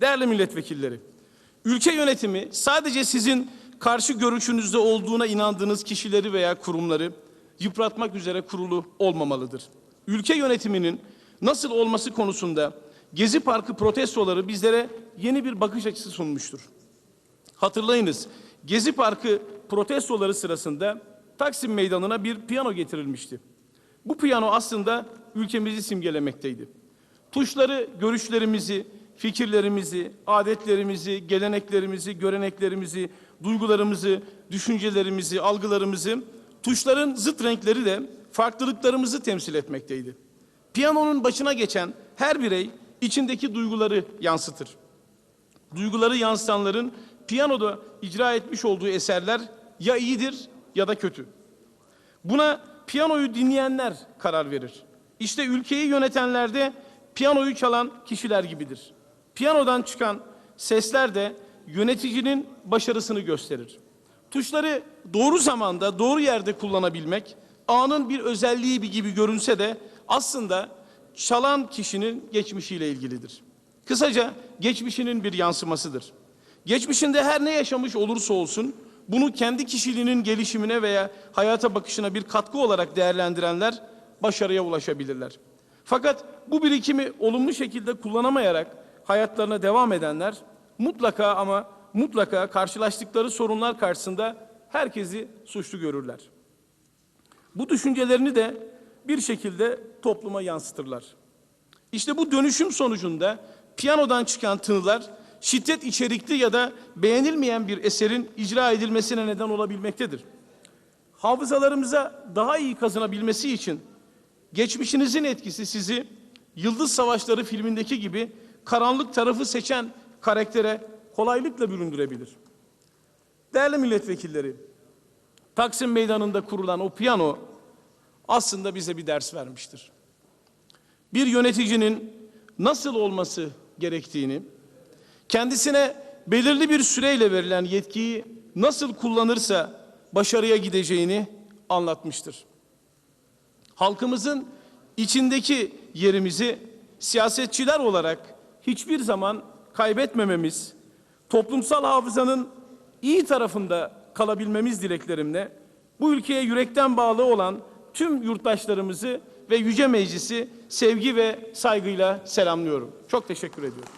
Değerli milletvekilleri, ülke yönetimi sadece sizin karşı görüşünüzde olduğuna inandığınız kişileri veya kurumları yıpratmak üzere kurulu olmamalıdır. Ülke yönetiminin nasıl olması konusunda Gezi Parkı protestoları bizlere yeni bir bakış açısı sunmuştur. Hatırlayınız, Gezi Parkı protestoları sırasında Taksim Meydanı'na bir piyano getirilmişti. Bu piyano aslında ülkemizi simgelemekteydi. Tuşları görüşlerimizi, fikirlerimizi, adetlerimizi, geleneklerimizi, göreneklerimizi, duygularımızı, düşüncelerimizi, algılarımızı, tuşların zıt renkleri de farklılıklarımızı temsil etmekteydi. Piyanonun başına geçen her birey içindeki duyguları yansıtır. Duyguları yansıtanların piyanoda icra etmiş olduğu eserler ya iyidir ya da kötü. Buna piyanoyu dinleyenler karar verir. İşte ülkeyi yönetenler de piyanoyu çalan kişiler gibidir. Piyanodan çıkan sesler de yöneticinin başarısını gösterir. Tuşları doğru zamanda, doğru yerde kullanabilmek anın bir özelliği gibi görünse de aslında çalan kişinin geçmişiyle ilgilidir. Kısaca geçmişinin bir yansımasıdır. Geçmişinde her ne yaşamış olursa olsun bunu kendi kişiliğinin gelişimine veya hayata bakışına bir katkı olarak değerlendirenler başarıya ulaşabilirler. Fakat bu birikimi olumlu şekilde kullanamayarak hayatlarına devam edenler mutlaka ama mutlaka karşılaştıkları sorunlar karşısında herkesi suçlu görürler. Bu düşüncelerini de bir şekilde topluma yansıtırlar. İşte bu dönüşüm sonucunda piyanodan çıkan tınılar şiddet içerikli ya da beğenilmeyen bir eserin icra edilmesine neden olabilmektedir. Hafızalarımıza daha iyi kazanabilmesi için geçmişinizin etkisi sizi Yıldız Savaşları filmindeki gibi karanlık tarafı seçen karaktere kolaylıkla büründürebilir. Değerli milletvekilleri, Taksim Meydanı'nda kurulan o piyano aslında bize bir ders vermiştir. Bir yöneticinin nasıl olması gerektiğini, kendisine belirli bir süreyle verilen yetkiyi nasıl kullanırsa başarıya gideceğini anlatmıştır. Halkımızın içindeki yerimizi siyasetçiler olarak hiçbir zaman kaybetmememiz, toplumsal hafızanın iyi tarafında kalabilmemiz dileklerimle bu ülkeye yürekten bağlı olan tüm yurttaşlarımızı ve Yüce Meclisi sevgi ve saygıyla selamlıyorum. Çok teşekkür ediyorum.